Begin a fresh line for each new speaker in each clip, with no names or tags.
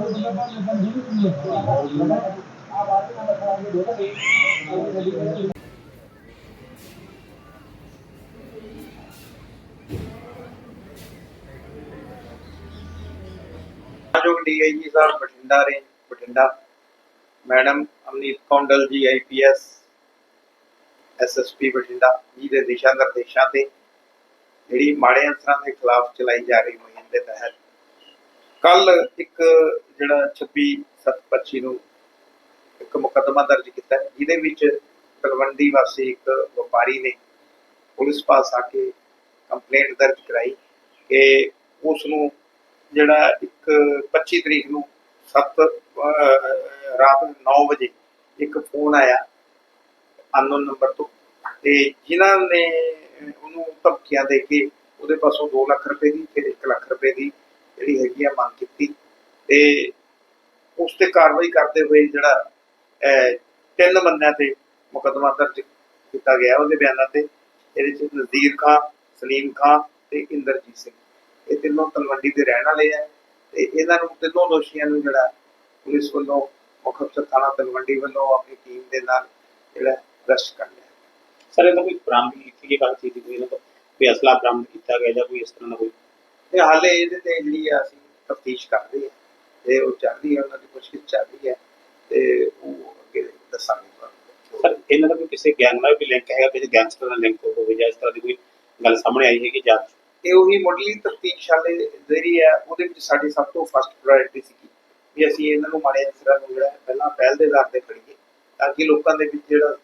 ਜੋ ਡੀਆਈਜੀ ਸਾਹਿਬ, Bathinda range Bathinda. Madam Amneet Kondal ji IPS SSP Bathinda, ਜੀ ਦੇ ਦਿਸ਼ਾ ਨਿਰਦੇਸ਼ਾਂ ਤੇ ਜਿਹੜੀ ਮਾੜੇ ਅਨਸਰਾਂ ਦੇ ਖਿਲਾਫ ਚਲਾਈ ਜਾ ਰਹੀ ਮੁਹਿੰਮ ਦੇ ਤਹਿਤ ਕੱਲ ਇੱਕ ਜਿਹੜਾ 26 725 ਨੂੰ ਇੱਕ ਮੁਕੱਦਮਾ ਦਰਜ ਕੀਤਾ ਜਿਹਦੇ ਵਿੱਚ ਤਲਵੰਡੀ ਵਾਸੀ ਇੱਕ ਵਪਾਰੀ ਨੇ ਪੁਲਿਸ ਪਾਸ ਆ ਕੇ ਕੰਪਲੇਂਟ ਦਰਜ ਕਰਾਈ ਕਿ ਉਸ ਨੂੰ ਜਿਹੜਾ ਇੱਕ 25 ਤਰੀਕ ਨੂੰ 7 ਰਾਤ 9 ਵਜੇ ਇੱਕ ਫੋਨ ਆਇਆ ਅਨਨੋਨ ਨੰਬਰ ਤੋਂ ਤੇ ਜਿਨ੍ਹਾਂ ਨੇ ਉਹਨੂੰ ਧਮਕੀਆਂ ਦੇ ਕੇ ਉਹਦੇ ਪਾਸੋਂ 2 ਲੱਖ ਰੁਪਏ ਦੀ ਫਿਰ 1 ਲੱਖ ਰੁਪਏ ਦੀ ਜਿਹੜੀ ਹੈਗੀ ਆ ਮੰਗ ਕੀਤੀ ਤੇ ਉਸ ਤੇ ਕਾਰਵਾਈ ਕਰਦੇ ਹੋਏ ਜਿਹੜਾ ਤਿੰਨ ਬੰਦਿਆਂ ਤੇ ਮੁਕੱਦਮਾ ਦਰਜ ਕੀਤਾ ਗਿਆ ਉਹਦੇ ਬਿਆਨਾਂ ਤੇ, ਇਹਦੇ ਚ ਨਜ਼ੀਰ ਖਾਨ ਸਲੀਮ ਖਾਨ ਤੇ ਇੰਦਰਜੀਤ ਸਿੰਘ। ਇਹ ਤਿੰਨੋਂ ਤਲਵੰਡੀ ਦੇ ਰਹਿਣ ਵਾਲੇ ਆ ਤੇ ਇਹਨਾਂ ਨੂੰ ਤਿੰਨੋਂ ਦੋਸ਼ੀਆਂ ਨੂੰ ਜਿਹੜਾ ਪੁਲਿਸ ਵੱਲੋਂ ਮੁੱਖ ਅਫਸਰ ਥਾਣਾ ਤਲਵੰਡੀ ਵੱਲੋਂ ਆਪਣੀ ਟੀਮ ਦੇ ਨਾਲ ਜਿਹੜਾ ਅਰੈਸਟ ਕਰ ਲਿਆ।
ਸਰ, ਇਹਦਾ ਕੋਈ ਬਰਾਮਦ ਕੀਤੀ ਗਈ ਗੱਲ ਕੀਤੀ ਕੋਈ ਇਹਨਾਂ ਤੋਂ ਕੋਈ ਅਸਲਾ ਬਰਾਮਦ ਕੀਤਾ ਗਿਆ ਜਾਂ ਕੋਈ ਇਸ ਤਰ੍ਹਾਂ ਦਾ ਕੋਈ
ਤੇ ਹਾਲੇ ਇਹਦੇ ਤੇ ਜਿਹੜੀ ਆ ਅਸੀਂ ਤਫਤੀਸ਼ ਕਰਦੇ ਆ ਤੇ ਉਹ ਚੱਲ ਰਹੀ ਹੈ ਉਹਨਾਂ ਦੀ ਪੁੱਛਗਿੱਛ ਚੱਲ ਰਹੀ ਹੈ ਤੇ ਉਹ ਅੱਗੇ ਦੱਸਾਂਗੇ
ਸਰ ਇਹਨਾਂ ਦਾ ਕੋਈ ਕਿਸੇ ਗੈਂਗ ਨਾਲ ਵੀ ਲਿੰਕ ਹੈਗਾ ਕਿਸੇ ਗੈਂਗਸਟਰ ਨਾਲ ਲਿੰਕ ਹੋਵੇ ਜਾਂ ਇਸ ਤਰ੍ਹਾਂ ਦੀ ਕੋਈ ਗੱਲ ਸਾਹਮਣੇ ਆਈ ਹੈ ਕਿ ਜਾਂ
ਇਹ ਉਹੀ ਮੁੱਢਲੀ ਤਫਤੀਸ਼ ਹਾਲੇ ਜਿਹੜੀ ਹੈ ਉਹਦੇ ਵਿੱਚ ਸਾਡੀ ਸਭ ਤੋਂ ਫਸਟ ਪ੍ਰਾਇੋਰਟੀ ਸੀ ਵੀ ਅਸੀਂ ਇਹਨਾਂ ਨੂੰ ਮਾੜੇ ਅਨਸਰਾਂ ਨੂੰ ਜਿਹੜਾ ਹੈ ਪਹਿਲਾਂ ਪਹਿਲ ਦੇ ਆਧਾਰ ਤੇ ਫੜੀਏ ਤਾਂ ਕਿ ਲੋਕਾਂ ਦੇ ਵਿੱਚ ਜਿਹੜਾ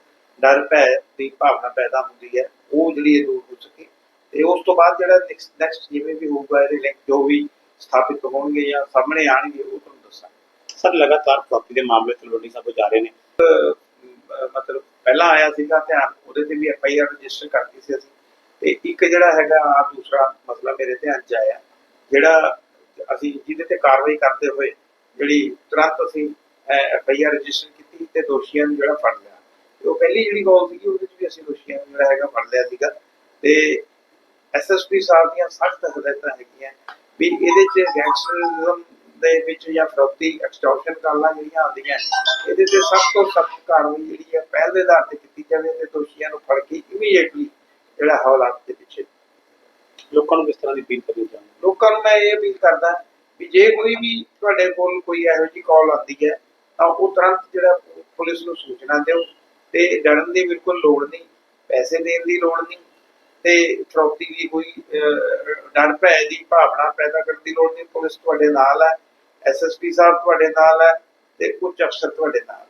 ਡਰ ਭੈ ਦੀ ਭਾਵਨਾ ਪੈਦਾ ਹੁੰਦੀ ਹੈ ਉਹ ਜਿਹੜੀ ਇਹ ਦੂਰ ਹੋ ਸਕੇ ਤੇ ਬਾਅਦ ਜਿਹੜਾ ਨੈਕਸਟ ਜਿਵੇਂ ਵੀ ਹੋਊਗਾ ਇਹਦੇ ਲਿੰਕ ਜੋ ਵੀ ਸਥਾਪਿਤ ਹੋਣਗੇ ਜਾਂ ਸਾਹਮਣੇ ਆਣਗੇ ਉਹ ਤੁਹਾਨੂੰ ਦੱਸਾਂਗੇ।
ਸਰ ਲਗਾਤਾਰ ਪ੍ਰਾਪਰਟੀ ਦੇ ਮਾਮਲੇ ਤਲਵੰਡੀ ਸਾਹਿਬ ਜਾ ਰਹੇ ਨੇ।
ਮਤਲਬ ਪਹਿਲਾਂ ਆਇਆ ਸੀਗਾ ਧਿਆਨ ਉਹਦੇ ਤੇ ਵੀ ਐਫ ਆਈ ਆਰ ਰਜਿਸਟਰ ਕਰਤੀ ਸੀ ਅਸੀਂ। ਤੇ ਇੱਕ ਜਿਹੜਾ ਹੈਗਾ ਆ ਦੂਸਰਾ ਮਸਲਾ ਮੇਰੇ ਧਿਆਨ ਚ ਆਇਆ ਜਿਹੜਾ ਅਸੀਂ ਜਿਹਦੇ ਤੇ ਕਾਰਵਾਈ ਕਰਦੇ ਹੋਏ ਜਿਹੜੀ ਤੁਰੰਤ ਅਸੀਂ ਐਫ ਆਈ ਆਰ ਰਜਿਸਟਰ ਕੀਤੀ ਤੇ ਦੋਸ਼ੀਆਂ ਨੂੰ ਜਿਹੜਾ ਫੜ ਲਿਆ। ਉਹ ਪਹਿਲੀ ਜਿਹੜੀ ਗੋਲ ਸੀਗੀ ਉਹਦੇ ਚ ਵੀ ਅਸੀਂ ਦੋਸ਼ੀਆਂ ਨੂੰ ਜਿਹੜਾ ਹੈਗਾ ਫੜ ਲਿਆ ਸੀਗਾ। ਤੇ ਐਸਐਸਪੀ ਸਾਹਿਬ ਦੀਆਂ ਸਖਤ ਹਦਾਇਤਾਂ ਹੈਗੀਆਂ ਵੀ ਇਹਦੇ ਚ ਗੈਂਗਸਟਰਿਜ਼ਮ ਦੇ ਵਿੱਚ ਜਾਂ ਫਰੋਤੀ ਐਕਸਟੋਰਸ਼ਨ ਕਾਲਾਂ ਜਿਹੜੀਆਂ ਆਉਂਦੀਆਂ ਇਹਦੇ ਤੇ ਸਭ ਤੋਂ ਸਖਤ ਕਾਰਵਾਈ ਜਿਹੜੀ ਹੈ ਪਹਿਲ ਦੇ ਆਧਾਰ ਤੇ ਕੀਤੀ ਜਾਵੇ ਤੇ ਦੋਸ਼ੀਆਂ ਨੂੰ ਫੜ ਕੇ ਇਮੀਡੀਏਟਲੀ ਜਿਹੜਾ ਹਵਾਲਾਤ ਦੇ ਪਿੱਛੇ।
ਲੋਕਾਂ ਨੂੰ ਕਿਸ ਤਰ੍ਹਾਂ ਦੀ ਅਪੀਲ ਕਰਨੀ ਚਾਹੁੰਦੇ
ਲੋਕਾਂ ਨੂੰ ਮੈਂ ਇਹ ਅਪੀਲ ਕਰਦਾ ਵੀ ਜੇ ਕੋਈ ਵੀ ਤੁਹਾਡੇ ਕੋਲ ਕੋਈ ਇਹੋ ਜਿਹੀ ਕਾਲ ਆਉਂਦੀ ਹੈ ਤਾਂ ਉਹ ਤੁਰੰਤ ਜਿਹੜਾ ਪੁਲਿਸ ਨੂੰ ਸੂਚਨਾ ਦਿਓ ਤੇ ਡਰਨ ਦੀ ਬਿਲਕੁਲ ਲੋੜ ਨਹੀਂ ਪੈਸੇ ਦੇਣ ਦੀ ਲੋੜ ਨਹੀਂ ਤੇ ਫਰੋਤੀ ਦੀ ਕੋਈ ਡਰ ਭੈ ਦੀ ਭਾਵਨਾ ਪੈਦਾ ਕਰਨ ਦੀ ਲੋੜ ਨਹੀਂ, ਪੁਲਿਸ ਤੁਹਾਡੇ ਨਾਲ ਹੈ ਐਸਐਸਪੀ ਸਾਹਿਬ ਤੁਹਾਡੇ ਨਾਲ ਹੈ ਤੇ ਉੱਚ ਅਫਸਰ ਤੁਹਾਡੇ ਨਾਲ